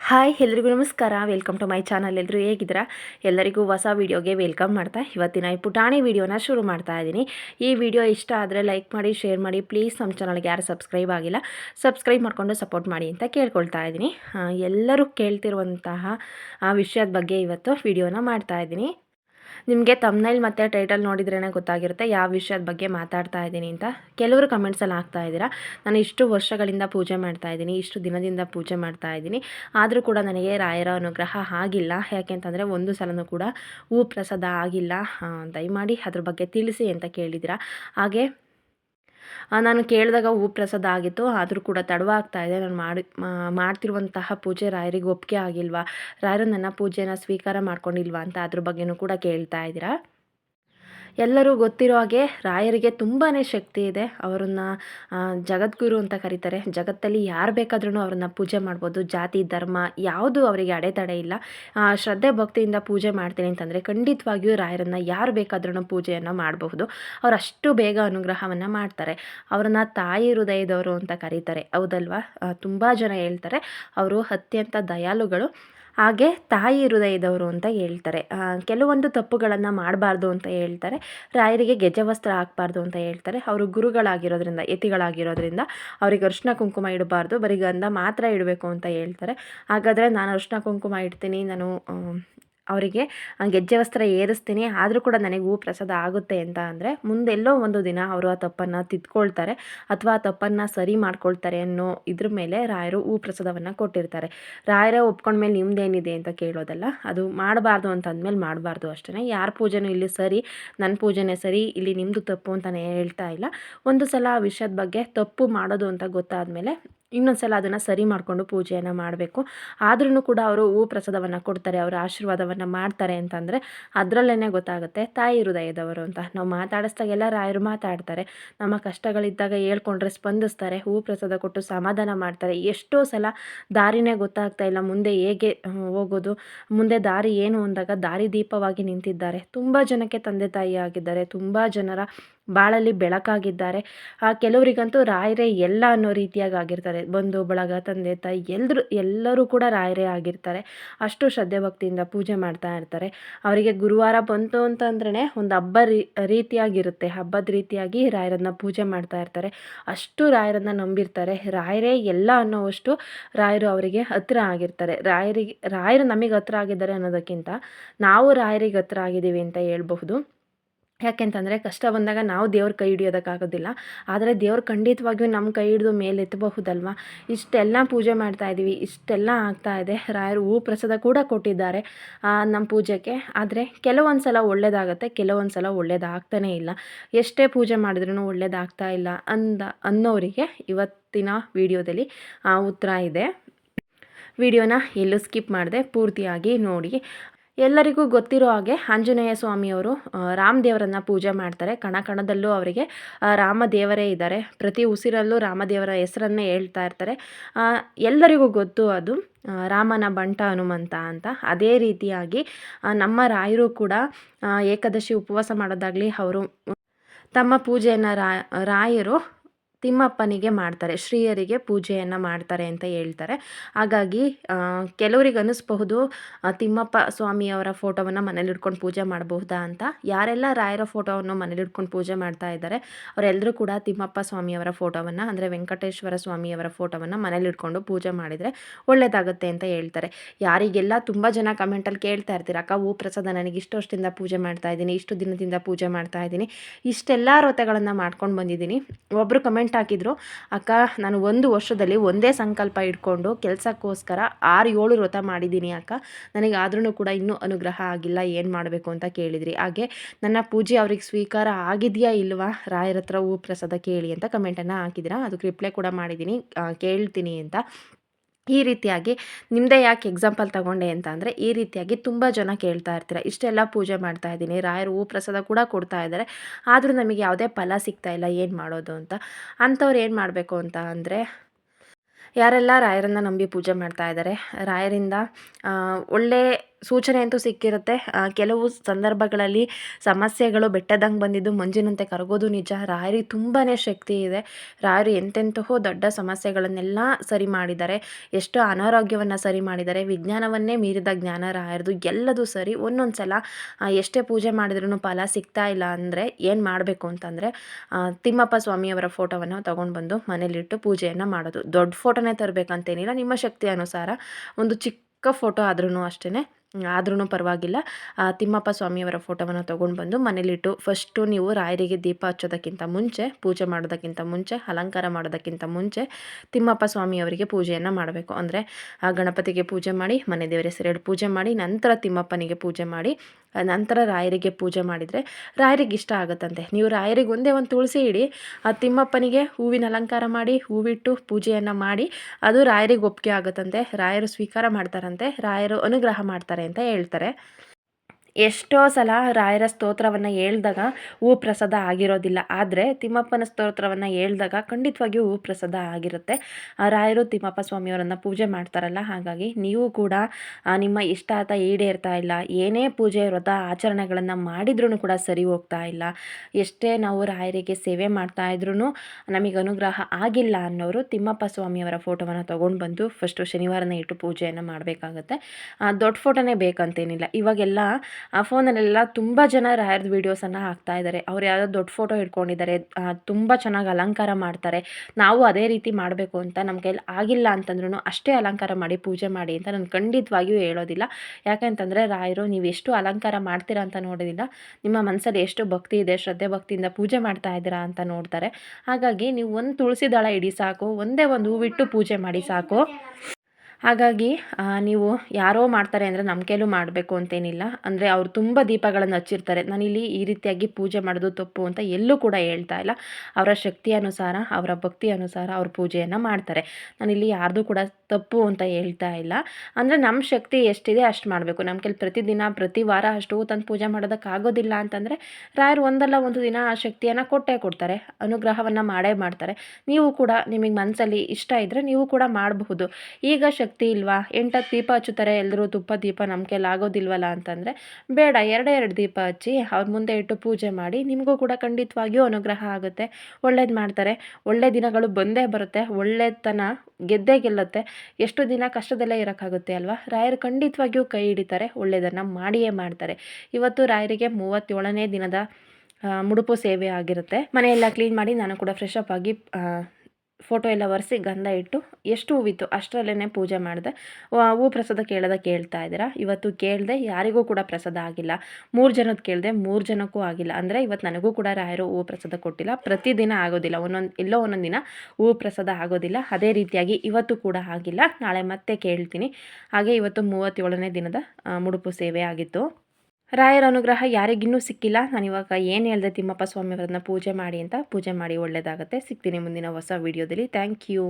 Hi, ಎಲ್ರಿಗೂ ನಮಸ್ಕಾರ. Welcome to my channel ಎಲ್ಲರೂ ಹೇಗಿದ್ದೀರಾ? ಎಲ್ಲರಿಗೂ ಹೊಸ ವೀಡಿಯೋಗೆ ವೆಲ್ಕಮ್ ಮಾಡ್ತಾ ಇವತ್ತಿನ ಈ ಪುಟಾಣಿ ವೀಡಿಯೋನ ಶುರು ಮಾಡ್ತಾ ಇದ್ದೀನಿ. ಈ ವಿಡಿಯೋ ಇಷ್ಟ ಆದರೆ ಲೈಕ್ ಮಾಡಿ ಶೇರ್ ಮಾಡಿ ಪ್ಲೀಸ್ ನಮ್ಮ ಚಾನಲ್ಗೆ ಯಾರು ಸಬ್ಸ್ಕ್ರೈಬ್ ಆಗಿಲ್ಲ ಸಬ್ಸ್ಕ್ರೈಬ್ ಮಾಡಿಕೊಂಡು ಸಪೋರ್ಟ್ ಮಾಡಿ ಅಂತ ಕೇಳ್ಕೊಳ್ತಾ ಇದ್ದೀನಿ. ಎಲ್ಲರೂ ಕೇಳ್ತಿರುವಂತಹ ಆ ವಿಷಯದ ಬಗ್ಗೆ ಇವತ್ತು ವಿಡಿಯೋನ ಮಾಡ್ತಾ ಇದ್ದೀನಿ. ನಿಮಗೆ ತಮ್ನೈಲ್ ಮತ್ತು ಟೈಟಲ್ ನೋಡಿದ್ರೇ ಗೊತ್ತಾಗಿರುತ್ತೆ. ಯಾವ ವಿಷಯದ ಬಗ್ಗೆ ಮಾತಾಡ್ತಾ ಇದ್ದೀನಿ ಅಂತ ಕೆಲವರು ಕಮೆಂಟ್ಸಲ್ಲಿ ಹಾಕ್ತಾ ಇದ್ದೀರಾ. ನಾನು ಇಷ್ಟು ವರ್ಷಗಳಿಂದ ಪೂಜೆ ಮಾಡ್ತಾ ಇದ್ದೀನಿ, ಇಷ್ಟು ದಿನದಿಂದ ಪೂಜೆ ಮಾಡ್ತಾ ಇದ್ದೀನಿ. ಆದರೂ ಕೂಡ ನನಗೆ ರಾಯರ ಅನುಗ್ರಹ ಆಗಿಲ್ಲ. ಯಾಕೆ ಅಂತಂದರೆ ಒಂದು ಸಲನೂ ಕೂಡ ಹೂ ಪ್ರಸಾದ ಆಗಿಲ್ಲ. ದಯಮಾಡಿ ಅದ್ರ ಬಗ್ಗೆ ತಿಳಿಸಿ ಅಂತ ಕೇಳಿದ್ದೀರಾ. ಹಾಗೆ ನಾನು ಕೇಳಿದಾಗ ಹೂ ಪ್ರಸಾದ ಆಗಿತ್ತು, ಆದರೂ ಕೂಡ ತಡವ ಆಗ್ತಾ ಇದೆ. ನಾನು ಮಾಡಿ ಮಾಡ್ತಿರುವಂತಹ ಪೂಜೆ ರಾಯರಿಗೆ ಒಪ್ಪಿಗೆ ಆಗಿಲ್ವಾ? ರಾಯರು ನನ್ನ ಪೂಜೆನ ಸ್ವೀಕಾರ ಮಾಡ್ಕೊಂಡಿಲ್ವಾ ಅಂತ ಅದ್ರ ಬಗ್ಗೆನೂ ಕೂಡ ಕೇಳ್ತಾ ಇದ್ದೀರಾ? ಎಲ್ಲರೂ ಗೊತ್ತಿರೋ ಹಾಗೆ ರಾಯರಿಗೆ ತುಂಬಾ ಶಕ್ತಿ ಇದೆ. ಅವರನ್ನು ಜಗದ್ಗುರು ಅಂತ ಕರೀತಾರೆ. ಜಗತ್ತಲ್ಲಿ ಯಾರು ಬೇಕಾದ್ರೂ ಅವ್ರನ್ನ ಪೂಜೆ ಮಾಡ್ಬೋದು. ಜಾತಿ, ಧರ್ಮ ಯಾವುದು ಅವರಿಗೆ ಅಡೆತಡೆ ಇಲ್ಲ. ಶ್ರದ್ಧೆ, ಭಕ್ತಿಯಿಂದ ಪೂಜೆ ಮಾಡ್ತೀನಿ ಅಂತಂದರೆ ಖಂಡಿತವಾಗಿಯೂ ರಾಯರನ್ನು ಯಾರು ಬೇಕಾದ್ರೂ ಪೂಜೆಯನ್ನು ಮಾಡಬಹುದು. ಅವರಷ್ಟು ಬೇಗ ಅನುಗ್ರಹವನ್ನು ಮಾಡ್ತಾರೆ. ಅವ್ರನ್ನ ತಾಯಿ ಹೃದಯದವರು ಅಂತ ಕರೀತಾರೆ. ಹೌದಲ್ವಾ? ತುಂಬ ಜನ ಹೇಳ್ತಾರೆ. ಅವರು ಅತ್ಯಂತ ದಯಾಳುಗಳು. ಹಾಗೆ ತಾಯಿ ಹೃದಯದವರು ಅಂತ ಹೇಳ್ತಾರೆ. ಕೆಲವೊಂದು ತಪ್ಪುಗಳನ್ನು ಮಾಡಬಾರ್ದು ಅಂತ ಹೇಳ್ತಾರೆ. ರಾಯರಿಗೆ ಗೆಜ್ಜೆ ವಸ್ತ್ರ ಹಾಕಬಾರ್ದು ಅಂತ ಹೇಳ್ತಾರೆ. ಅವರು ಗುರುಗಳಾಗಿರೋದ್ರಿಂದ, ಯತಿಗಳಾಗಿರೋದ್ರಿಂದ ಅವರಿಗೆ ಅರ್ಶಿನ ಕುಂಕುಮ ಇಡಬಾರ್ದು. ಬರೀ ಗಂಧ ಮಾತ್ರ ಇಡಬೇಕು ಅಂತ ಹೇಳ್ತಾರೆ. ಹಾಗಾದರೆ ನಾನು ಅರ್ಶಿನ ಕುಂಕುಮ ಇಡ್ತೀನಿ. ನಾನು ಅವರಿಗೆ ಗೆಜ್ಜೆ ವಸ್ತ್ರ ಏರಿಸ್ತೀನಿ, ಆದರೂ ಕೂಡ ನನಗೆ ಹೂ ಪ್ರಸಾದ ಆಗುತ್ತೆ ಅಂತ ಅಂದರೆ ಮುಂದೆಲ್ಲೋ ಒಂದು ದಿನ ಅವರು ಆ ತಪ್ಪನ್ನು ತಿದ್ಕೊಳ್ತಾರೆ ಅಥವಾ ಆ ತಪ್ಪನ್ನು ಸರಿ ಮಾಡ್ಕೊಳ್ತಾರೆ ಅನ್ನೋ ಇದ್ರ ಮೇಲೆ ರಾಯರು ಹೂ ಪ್ರಸಾದವನ್ನು ಕೊಟ್ಟಿರ್ತಾರೆ. ರಾಯರ ಒಪ್ಕೊಂಡ್ಮೇಲೆ ನಿಮ್ದೇನಿದೆ ಅಂತ ಕೇಳೋದಲ್ಲ, ಅದು ಮಾಡಬಾರ್ದು ಅಂತ ಅಂದಮೇಲೆ ಮಾಡಬಾರ್ದು ಅಷ್ಟೇ ಯಾರ ಪೂಜೆನೂ ಇಲ್ಲಿ ಸರಿ ನನ್ನ ಪೂಜೆನೇ ಸರಿ, ಇಲ್ಲಿ ನಿಮ್ಮದು ತಪ್ಪು ಅಂತಲೇ ಹೇಳ್ತಾ ಇಲ್ಲ. ಒಂದು ಸಲ ಆ ವಿಷಯದ ಬಗ್ಗೆ ತಪ್ಪು ಮಾಡೋದು ಅಂತ ಗೊತ್ತಾದಮೇಲೆ ಇನ್ನೊಂದು ಸಲ ಅದನ್ನು ಸರಿ ಮಾಡಿಕೊಂಡು ಪೂಜೆಯನ್ನು ಮಾಡಬೇಕು. ಆದ್ರೂ ಕೂಡ ಅವರು ಹೂ ಪ್ರಸಾದವನ್ನು ಕೊಡ್ತಾರೆ, ಅವರ ಆಶೀರ್ವಾದವನ್ನು ಮಾಡ್ತಾರೆ ಅಂತಂದರೆ ಅದರಲ್ಲೇ ಗೊತ್ತಾಗುತ್ತೆ ತಾಯಿ ಹೃದಯದವರು ಅಂತ. ನಾವು ಮಾತಾಡಿಸ್ದಾಗೆಲ್ಲ ರಾಯರು ಮಾತಾಡ್ತಾರೆ. ನಮ್ಮ ಕಷ್ಟಗಳಿದ್ದಾಗ ಹೇಳ್ಕೊಂಡ್ರೆ ಸ್ಪಂದಿಸ್ತಾರೆ, ಹೂ ಪ್ರಸಾದ ಕೊಟ್ಟು ಸಮಾಧಾನ ಮಾಡ್ತಾರೆ. ಎಷ್ಟೋ ಸಲ ದಾರಿನೇ ಗೊತ್ತಾಗ್ತಾ ಇಲ್ಲ, ಮುಂದೆ ಹೇಗೆ ಹೋಗೋದು, ಮುಂದೆ ದಾರಿ ಏನು ಅಂದಾಗ ದಾರಿ ದೀಪವಾಗಿ ನಿಂತಿದ್ದಾರೆ. ತುಂಬ ಜನಕ್ಕೆ ತಂದೆ ತಾಯಿ ಆಗಿದ್ದಾರೆ, ತುಂಬ ಜನರ ಬಾಳಲ್ಲಿ ಬೆಳಕಾಗಿದ್ದಾರೆ. ಆ, ಕೆಲವರಿಗಂತೂ ರಾಯರೇ ಎಲ್ಲ ಅನ್ನೋ ರೀತಿಯಾಗಿ ಆಗಿರ್ತಾರೆ. ಬಂಧು, ಬಳಗ, ತಂದೆ, ತಾಯಿ ಎಲ್ಲರೂ ಎಲ್ಲರೂ ಕೂಡ ರಾಯರೇ ಆಗಿರ್ತಾರೆ. ಅಷ್ಟು ಶ್ರದ್ಧೆ ಭಕ್ತಿಯಿಂದ ಪೂಜೆ ಮಾಡ್ತಾ ಇರ್ತಾರೆ. ಅವರಿಗೆ ಗುರುವಾರ ಬಂತು ಅಂತಂದ್ರೆ ಒಂದು ಹಬ್ಬ ರೀತಿಯಾಗಿರುತ್ತೆ. ಹಬ್ಬದ ರೀತಿಯಾಗಿ ರಾಯರನ್ನ ಪೂಜೆ ಮಾಡ್ತಾ ಇರ್ತಾರೆ. ಅಷ್ಟು ರಾಯರನ್ನ ನಂಬಿರ್ತಾರೆ. ರಾಯರೇ ಎಲ್ಲ ಅನ್ನೋವಷ್ಟು ರಾಯರು ಅವರಿಗೆ ಹತ್ತಿರ ಆಗಿರ್ತಾರೆ. ರಾಯರಿಗೆ, ರಾಯರು ನಮಗೆ ಹತ್ರ ಆಗಿದ್ದಾರೆ ಅನ್ನೋದಕ್ಕಿಂತ ನಾವು ರಾಯರಿಗೆ ಹತ್ರ ಆಗಿದ್ದೀವಿ ಅಂತ ಹೇಳ್ಬಹುದು. ಯಾಕೆಂತಂದರೆ ಕಷ್ಟ ಬಂದಾಗ ನಾವು ದೇವ್ರ ಕೈ ಹಿಡಿಯೋದಕ್ಕಾಗೋದಿಲ್ಲ. ಆದರೆ ದೇವ್ರು ಖಂಡಿತವಾಗಿಯೂ ನಮ್ಮ ಕೈ ಹಿಡಿದು ಮೇಲೆ ಎತ್ತಬಹುದಲ್ವ? ಇಷ್ಟೆಲ್ಲ ಪೂಜೆ ಮಾಡ್ತಾ ಇದ್ದೀವಿ, ಇಷ್ಟೆಲ್ಲ ಆಗ್ತಾ ಇದೆ. ರಾಯರು ಹೂ ಪ್ರಸಾದ ಕೂಡ ಕೊಟ್ಟಿದ್ದಾರೆ ನಮ್ಮ ಪೂಜೆಗೆ. ಆದರೆ ಕೆಲವೊಂದು ಸಲ ಒಳ್ಳೇದಾಗುತ್ತೆ ಕೆಲವೊಂದು ಸಲ ಒಳ್ಳೇದಾಗ್ತಾನೇ ಇಲ್ಲ. ಎಷ್ಟೇ ಪೂಜೆ ಮಾಡಿದ್ರೂ ಒಳ್ಳೇದಾಗ್ತಾ ಇಲ್ಲ ಅಂದ, ಅನ್ನೋರಿಗೆ ಇವತ್ತಿನ ವಿಡಿಯೋದಲ್ಲಿ ಉತ್ತರ ಇದೆ. ವಿಡಿಯೋನ ಎಲ್ಲೂ ಸ್ಕಿಪ್ ಮಾಡಿದೆ ಪೂರ್ತಿಯಾಗಿ ನೋಡಿ. ಎಲ್ಲರಿಗೂ ಗೊತ್ತಿರೋ ಹಾಗೆ ಆಂಜನೇಯ ಸ್ವಾಮಿಯವರು ರಾಮದೇವರನ್ನು ಪೂಜೆ ಮಾಡ್ತಾರೆ. ಕಣ ಕಣದಲ್ಲೂ ಅವರಿಗೆ ರಾಮದೇವರೇ ಇದ್ದಾರೆ. ಪ್ರತಿ ಉಸಿರಲ್ಲೂ ರಾಮದೇವರ ಹೆಸರನ್ನೇ ಹೇಳ್ತಾ ಇರ್ತಾರೆ. ಎಲ್ಲರಿಗೂ ಗೊತ್ತು ಅದು ರಾಮನ ಬಂಟ ಹನುಮಂತ ಅಂತ. ಅದೇ ರೀತಿಯಾಗಿ ನಮ್ಮ ರಾಯರು ಕೂಡ ಏಕಾದಶಿ ಉಪವಾಸ ಮಾಡೋದಾಗಲಿ, ಅವರು, ತಮ್ಮ ಪೂಜೆಯನ್ನು ರಾಯರು ತಿಮ್ಮಪ್ಪನಿಗೆ ಮಾಡ್ತಾರೆ, ಶ್ರೀಯರಿಗೆ ಪೂಜೆಯನ್ನು ಮಾಡ್ತಾರೆ ಅಂತ ಹೇಳ್ತಾರೆ. ಹಾಗಾಗಿ ಕೆಲವರಿಗೆ ಅನ್ನಿಸ್ಬಹುದು ತಿಮ್ಮಪ್ಪ ಸ್ವಾಮಿಯವರ ಫೋಟೋವನ್ನು ಮನೇಲಿ ಇಟ್ಕೊಂಡು ಪೂಜೆ ಮಾಡಬಹುದಾ ಅಂತ. ಯಾರೆಲ್ಲ ರಾಯರ ಫೋಟೋವನ್ನು ಮನೇಲಿ ಇಟ್ಕೊಂಡು ಪೂಜೆ ಮಾಡ್ತಾ ಇದ್ದಾರೆ ಅವರೆಲ್ಲರೂ ಕೂಡ ತಿಮ್ಮಪ್ಪ ಸ್ವಾಮಿಯವರ ಫೋಟೋವನ್ನು, ಅಂದರೆ ವೆಂಕಟೇಶ್ವರ ಸ್ವಾಮಿಯವರ ಫೋಟೋವನ್ನು ಮನೇಲಿ ಇಟ್ಕೊಂಡು ಪೂಜೆ ಮಾಡಿದರೆ ಒಳ್ಳೆಯದಾಗುತ್ತೆ ಅಂತ ಹೇಳ್ತಾರೆ. ಯಾರಿಗೆಲ್ಲ ತುಂಬ ಜನ ಕಮೆಂಟಲ್ಲಿ ಕೇಳ್ತಾ ಇರ್ತೀರ, ಅಕ್ಕ, ಹೂ ಪ್ರಸಾದ ನನಗೆ ಇಷ್ಟು ವರ್ಷದಿಂದ ಪೂಜೆ ಮಾಡ್ತಾ ಇದ್ದೀನಿ, ಇಷ್ಟು ದಿನದಿಂದ ಪೂಜೆ ಮಾಡ್ತಾ ಇದ್ದೀನಿ, ಇಷ್ಟೆಲ್ಲ ವ್ರತಗಳನ್ನು ಮಾಡ್ಕೊಂಡು ಬಂದಿದ್ದೀನಿ. ಒಬ್ಬರು ಕಮೆಂಟ್ ಹಾಕಿದ್ರು. ಅಕ್ಕ, ನಾನು ಒಂದು ವರ್ಷದಲ್ಲಿ ಒಂದೇ ಸಂಕಲ್ಪ ಇಟ್ಕೊಂಡು ಕೆಲಸಕ್ಕೋಸ್ಕರ ಆರು ಏಳು ವ್ರತ ಮಾಡಿದ್ದೀನಿ ಅಕ್ಕ. ನನಗೆ ಆದ್ರೂ ಕೂಡ ಇನ್ನೂ ಅನುಗ್ರಹ ಆಗಿಲ್ಲ, ಏನು ಮಾಡಬೇಕು ಅಂತ ಕೇಳಿದ್ರಿ. ಹಾಗೆ ನನ್ನ ಪೂಜೆ ಅವ್ರಿಗೆ ಸ್ವೀಕಾರ ಆಗಿದೆಯಾ ಇಲ್ವಾ? ರಾಯರ ಹತ್ರ ಹೂ ಪ್ರಸಾದ ಕೇಳಿ ಅಂತ ಕಮೆಂಟನ್ನು ಹಾಕಿದ್ದೀರಾ? ಅದಕ್ಕೆ ರಿಪ್ಲೈ ಕೂಡ ಮಾಡಿದ್ದೀನಿ ಕೇಳ್ತೀನಿ ಅಂತ. ಈ ರೀತಿಯಾಗಿ ನಿಮ್ಮದೇ ಯಾಕೆ ಎಕ್ಸಾಂಪಲ್ ತಗೊಂಡೆ ಅಂತ ಅಂದರೆ ಈ ರೀತಿಯಾಗಿ ತುಂಬ ಜನ ಕೇಳ್ತಾ ಇರ್ತೀರ. ಇಷ್ಟೆಲ್ಲ ಪೂಜೆ ಮಾಡ್ತಾ ಇದ್ದೀನಿ, ರಾಯರು ಹೂ ಪ್ರಸಾದ ಕೂಡ ಕೊಡ್ತಾ ಇದ್ದಾರೆ. ಆದರೂ ನಮಗೆ ಯಾವುದೇ ಫಲ ಸಿಗ್ತಾ ಇಲ್ಲ, ಏನು ಮಾಡೋದು ಅಂತ. ಅಂಥವ್ರು ಏನು ಮಾಡಬೇಕು ಅಂತ ಅಂದರೆ ಯಾರೆಲ್ಲ ರಾಯರನ್ನು ನಂಬಿ ಪೂಜೆ ಮಾಡ್ತಾ ಇದ್ದಾರೆ, ರಾಯರಿಂದ ಒಳ್ಳೆ ಸೂಚನೆ ಅಂತೂ ಸಿಕ್ಕಿರುತ್ತೆ. ಕೆಲವು ಸಂದರ್ಭಗಳಲ್ಲಿ ಸಮಸ್ಯೆಗಳು ಬೆಟ್ಟದಂಗೆ ಬಂದಿದ್ದು, ಮಂಜಿನಂತೆ ಕರಗೋದು ನಿಜ. ರಾಯರಿ ತುಂಬಾ ಶಕ್ತಿ ಇದೆ. ರಾಯರು ಎಂತೆಂತಹೋ ದೊಡ್ಡ ಸಮಸ್ಯೆಗಳನ್ನೆಲ್ಲ ಸರಿ ಮಾಡಿದ್ದಾರೆ. ಎಷ್ಟೋ ಅನಾರೋಗ್ಯವನ್ನು ಸರಿ ಮಾಡಿದ್ದಾರೆ. ವಿಜ್ಞಾನವನ್ನೇ ಮೀರಿದ ಜ್ಞಾನ ರಾಯರದು. ಎಲ್ಲದೂ ಸರಿ. ಒಂದೊಂದು ಸಲ ಎಷ್ಟೇ ಪೂಜೆ ಮಾಡಿದ್ರೂ ಫಲ ಸಿಗ್ತಾ ಇಲ್ಲ ಅಂದರೆ ಏನು ಮಾಡಬೇಕು ಅಂತಂದರೆ ತಿಮ್ಮಪ್ಪ ಸ್ವಾಮಿಯವರ ಫೋಟೋವನ್ನು ತೊಗೊಂಡು ಬಂದು ಮನೇಲಿಟ್ಟು ಪೂಜೆಯನ್ನು ಮಾಡೋದು. ದೊಡ್ಡ ಫೋಟೋನೇ ತರಬೇಕಂತೇನಿಲ್ಲ. ನಿಮ್ಮ ಶಕ್ತಿ ಅನುಸಾರ ಒಂದು ಚಿಕ್ಕ ಫೋಟೋ ಆದ್ರೂ ಅಷ್ಟೇ ಆದ್ರೂ ಪರವಾಗಿಲ್ಲ. ತಿಮ್ಮಪ್ಪ ಸ್ವಾಮಿಯವರ ಫೋಟೋವನ್ನು ತೊಗೊಂಡು ಬಂದು ಮನೇಲಿಟ್ಟು ಫಸ್ಟು ನೀವು ರಾಯರಿಗೆ ದೀಪ ಹಚ್ಚೋದಕ್ಕಿಂತ ಮುಂಚೆ, ಪೂಜೆ ಮಾಡೋದಕ್ಕಿಂತ ಮುಂಚೆ, ಅಲಂಕಾರ ಮಾಡೋದಕ್ಕಿಂತ ಮುಂಚೆ ತಿಮ್ಮಪ್ಪ ಸ್ವಾಮಿಯವರಿಗೆ ಪೂಜೆಯನ್ನು ಮಾಡಬೇಕು. ಅಂದರೆ, ಆ, ಗಣಪತಿಗೆ ಪೂಜೆ ಮಾಡಿ, ಮನೆ ದೇವರ ಹೆಸರೇಳಿ ಪೂಜೆ ಮಾಡಿ, ನಂತರ ತಿಮ್ಮಪ್ಪನಿಗೆ ಪೂಜೆ ಮಾಡಿ ನಂತರ ರಾಯರಿಗೆ ಪೂಜೆ ಮಾಡಿದರೆ ರಾಯರಿಗೆ ಇಷ್ಟ ಆಗುತ್ತಂತೆ. ನೀವು ರಾಯರಿಗೆ ಒಂದೇ ಒಂದು ತುಳಸಿ ಇಡಿ, ಆ, ತಿಮ್ಮಪ್ಪನಿಗೆ ಹೂವಿನ ಅಲಂಕಾರ ಮಾಡಿ, ಹೂವಿಟ್ಟು ಪೂಜೆಯನ್ನು ಮಾಡಿ, ಅದು ರಾಯರಿಗೆ ಒಪ್ಪಿಗೆ ಆಗುತ್ತಂತೆ. ರಾಯರು ಸ್ವೀಕಾರ ಮಾಡ್ತಾರಂತೆ. ರಾಯರು ಅನುಗ್ರಹ ಮಾಡ್ತಾರೆ. ಅಂತ ಹೇಳ್ತಾರೆ. ಎಷ್ಟೋ ಸಲ ರಾಯರ ಸ್ತೋತ್ರವನ್ನು ಹೇಳ್ದಾಗ ಹೂ ಪ್ರಸಾದ ಆಗಿರೋದಿಲ್ಲ. ಆದರೆ ತಿಮ್ಮಪ್ಪನ ಸ್ತೋತ್ರವನ್ನು ಹೇಳ್ದಾಗ ಖಂಡಿತವಾಗಿಯೂ ಹೂ ಪ್ರಸಾದ ಆಗಿರುತ್ತೆ. ರಾಯರು ತಿಮ್ಮಪ್ಪ ಸ್ವಾಮಿಯವರನ್ನು ಪೂಜೆ ಮಾಡ್ತಾರಲ್ಲ, ಹಾಗಾಗಿ ನೀವು ಕೂಡ ನಿಮ್ಮ ಇಷ್ಟಾರ್ಥ ಈಡೇರ್ತಾ ಇಲ್ಲ. ಏನೇ ಪೂಜೆ, ವ್ರತ, ಆಚರಣೆಗಳನ್ನು ಮಾಡಿದ್ರೂ ಕೂಡ ಸರಿ ಹೋಗ್ತಾ ಇಲ್ಲ. ಎಷ್ಟೇ ನಾವು ರಾಯರಿಗೆ ಸೇವೆ ಮಾಡ್ತಾ ಇದ್ರೂ ನಮಗೆ ಅನುಗ್ರಹ ಆಗಿಲ್ಲ ಅನ್ನೋರು ತಿಮ್ಮಪ್ಪ ಸ್ವಾಮಿಯವರ ಫೋಟೋವನ್ನು ತೊಗೊಂಡು ಬಂದು ಫಸ್ಟು ಶನಿವಾರನ ಇಟ್ಟು ಪೂಜೆಯನ್ನು ಮಾಡಬೇಕಾಗತ್ತೆ. ದೊಡ್ಡ ಫೋಟೋನೇ ಬೇಕಂತೇನಿಲ್ಲ. ಇವಾಗೆಲ್ಲ ಆ ಫೋನಲ್ಲೆಲ್ಲ ತುಂಬ ಜನ ರಾಯರ್ದು ವೀಡಿಯೋಸನ್ನು ಹಾಕ್ತಾ ಇದ್ದಾರೆ ಅವ್ರು ಯಾವುದೋ ದೊಡ್ಡ ಫೋಟೋ ಹಿಡ್ಕೊಂಡಿದ್ದಾರೆ ತುಂಬ ಚೆನ್ನಾಗಿ ಅಲಂಕಾರ ಮಾಡ್ತಾರೆ. ನಾವು ಅದೇ ರೀತಿ ಮಾಡಬೇಕು ಅಂತ ನಮ್ಮ ಕೈಲಿ ಆಗಿಲ್ಲ ಅಂತಂದ್ರೂ ಅಷ್ಟೇ ಅಲಂಕಾರ ಮಾಡಿ ಪೂಜೆ ಮಾಡಿ ಅಂತ ನಾನು ಖಂಡಿತವಾಗಿಯೂ ಹೇಳೋದಿಲ್ಲ. ಯಾಕೆಂತಂದರೆ ರಾಯರು ನೀವು ಎಷ್ಟು ಅಲಂಕಾರ ಮಾಡ್ತೀರಾ ಅಂತ ನೋಡೋದಿಲ್ಲ. ನಿಮ್ಮ ಮನಸ್ಸಲ್ಲಿ ಎಷ್ಟು ಭಕ್ತಿ ಇದೆ, ಶ್ರದ್ಧೆ ಭಕ್ತಿಯಿಂದ ಪೂಜೆ ಮಾಡ್ತಾ ಇದ್ದೀರಾ ಅಂತ ನೋಡ್ತಾರೆ. ಹಾಗಾಗಿ ನೀವು ಒಂದು ತುಳಸಿ ದಳ ಇಡಿ ಸಾಕು, ಒಂದೇ ಒಂದು ಹೂವಿಟ್ಟು ಪೂಜೆ ಮಾಡಿ ಸಾಕು. ಹಾಗಾಗಿ ನೀವು ಯಾರೋ ಮಾಡ್ತಾರೆ ಅಂದರೆ ನಮ್ಮ ಕೈಲೂ ಮಾಡಬೇಕು ಅಂತೇನಿಲ್ಲ. ಅಂದರೆ ಅವ್ರು ತುಂಬ ದೀಪಗಳನ್ನು ಹಚ್ಚಿರ್ತಾರೆ. ನಾನಿಲ್ಲಿ ಈ ರೀತಿಯಾಗಿ ಪೂಜೆ ಮಾಡೋದು ತಪ್ಪು ಅಂತ ಎಲ್ಲೂ ಕೂಡ ಹೇಳ್ತಾ ಇಲ್ಲ. ಅವರ ಶಕ್ತಿ ಅನುಸಾರ, ಅವರ ಭಕ್ತಿ ಅನುಸಾರ ಅವ್ರು ಪೂಜೆಯನ್ನು ಮಾಡ್ತಾರೆ. ನಾನಿಲ್ಲಿ ಯಾರ್ದು ಕೂಡ ತಪ್ಪು ಅಂತ ಹೇಳ್ತಾ ಇಲ್ಲ. ಅಂದರೆ ನಮ್ಮ ಶಕ್ತಿ ಎಷ್ಟಿದೆ ಅಷ್ಟು ಮಾಡಬೇಕು. ನಮ್ಮ ಕೈಲಿ ಪ್ರತಿದಿನ, ಪ್ರತಿ ವಾರ ಅಷ್ಟು ತಂದು ಪೂಜೆ ಮಾಡೋದಕ್ಕಾಗೋದಿಲ್ಲ ಅಂತಂದರೆ ರಾಯರು ಒಂದಲ್ಲ ಒಂದು ದಿನ ಆ ಶಕ್ತಿಯನ್ನು ಕೊಟ್ಟೇ ಕೊಡ್ತಾರೆ. ಅನುಗ್ರಹವನ್ನು ಮಾಡೇ ಮಾಡ್ತಾರೆ. ನೀವು ಕೂಡ ನಿಮಗೆ ಮನಸ್ಸಲ್ಲಿ ಇಷ್ಟ ಇದ್ದರೆ ನೀವು ಕೂಡ ಮಾಡಬಹುದು. ಈಗ ಶಕ್ತಿ ಇಲ್ವಾ? ಎಂಟತ್ತು ದೀಪ ಹಚ್ಚುತ್ತಾರೆ ಎಲ್ಲರೂ ತುಪ್ಪ, ದೀಪ ನಮ್ಮ ಕೈಲಿ ಆಗೋದಿಲ್ವಲ್ಲ ಅಂತಂದರೆ, ಬೇಡ, ಎರಡೆರಡು ಎರಡು ದೀಪ ಹಚ್ಚಿ ಅವ್ರ ಮುಂದೆ ಇಟ್ಟು ಪೂಜೆ ಮಾಡಿ, ನಿಮಗೂ ಕೂಡ ಖಂಡಿತವಾಗಿಯೂ ಅನುಗ್ರಹ ಆಗುತ್ತೆ. ಒಳ್ಳೇದು ಮಾಡ್ತಾರೆ. ಒಳ್ಳೆ ದಿನಗಳು ಬಂದೇ ಬರುತ್ತೆ. ಒಳ್ಳೆತನ ಗೆದ್ದೇ ಗೆಲ್ಲುತ್ತೆ. ಎಷ್ಟು ದಿನ ಕಷ್ಟದಲ್ಲೇ ಇರೋಕ್ಕಾಗುತ್ತೆ ಅಲ್ವಾ? ರಾಯರು ಖಂಡಿತವಾಗಿಯೂ ಕೈ ಹಿಡಿತಾರೆ ಒಳ್ಳೆಯದನ್ನು ಮಾಡಿಯೇ ಮಾಡ್ತಾರೆ. ಇವತ್ತು ರಾಯರಿಗೆ ಮೂವತ್ತೇಳನೇ ದಿನದ ಮುಡುಪು ಸೇವೆ ಆಗಿರುತ್ತೆ. ಮನೆಯೆಲ್ಲ ಕ್ಲೀನ್ ಮಾಡಿ ನಾನು ಕೂಡ ಫ್ರೆಶ್ ಅಪ್ ಆಗಿ ಫೋಟೋ ಎಲ್ಲ ಒರೆಸಿ ಗಂಧ ಇಟ್ಟು ಎಷ್ಟು ಹೂವಿತ್ತು ಅಷ್ಟರಲ್ಲೇ ಪೂಜೆ ಮಾಡಿದೆ. ಹೂ ಪ್ರಸಾದ ಕೇಳೋದ ಕೇಳ್ತಾ ಇದ್ದೀರಾ? ಇವತ್ತು ಕೇಳಿದೆ ಯಾರಿಗೂ ಕೂಡ ಪ್ರಸಾದ ಆಗಿಲ್ಲ. ಮೂರು ಜನದ ಕೇಳಿದೆ, ಮೂರು ಜನಕ್ಕೂ ಆಗಿಲ್ಲ. ಅಂದರೆ ಇವತ್ತು ನನಗೂ ಕೂಡ ರಾಯರು ಹೂ ಪ್ರಸಾದ ಕೊಟ್ಟಿಲ್ಲ. ಪ್ರತಿದಿನ ಆಗೋದಿಲ್ಲ. ಒಂದೊಂದು, ಎಲ್ಲೋ ಒಂದೊಂದು ದಿನ ಹೂ ಪ್ರಸಾದ ಆಗೋದಿಲ್ಲ. ಅದೇ ರೀತಿಯಾಗಿ ಇವತ್ತು ಕೂಡ ಆಗಿಲ್ಲ. ನಾಳೆ ಮತ್ತೆ ಕೇಳ್ತೀನಿ. ಹಾಗೆ ಇವತ್ತು ಮೂವತ್ತೇಳನೇ ದಿನದ ಮುಡುಪು ಸೇವೆ ಆಗಿತ್ತು. ರಾಯರ ಅನುಗ್ರಹ ಯಾರಿಗಿನ್ನೂ ಸಿಕ್ಕಿಲ್ಲ. ನಾನು ಇವಾಗ ಏನು ಹೇಳಿದೆ ತಿಮ್ಮಪ್ಪ ಸ್ವಾಮಿಯವರನ್ನ ಪೂಜೆ ಮಾಡಿ ಅಂತ ಪೂಜೆ ಮಾಡಿ ಒಳ್ಳೆಯದಾಗುತ್ತೆ ಸಿಗ್ತೀನಿ ಮುಂದಿನ ಹೊಸ ವೀಡಿಯೋದಲ್ಲಿ. Thank you.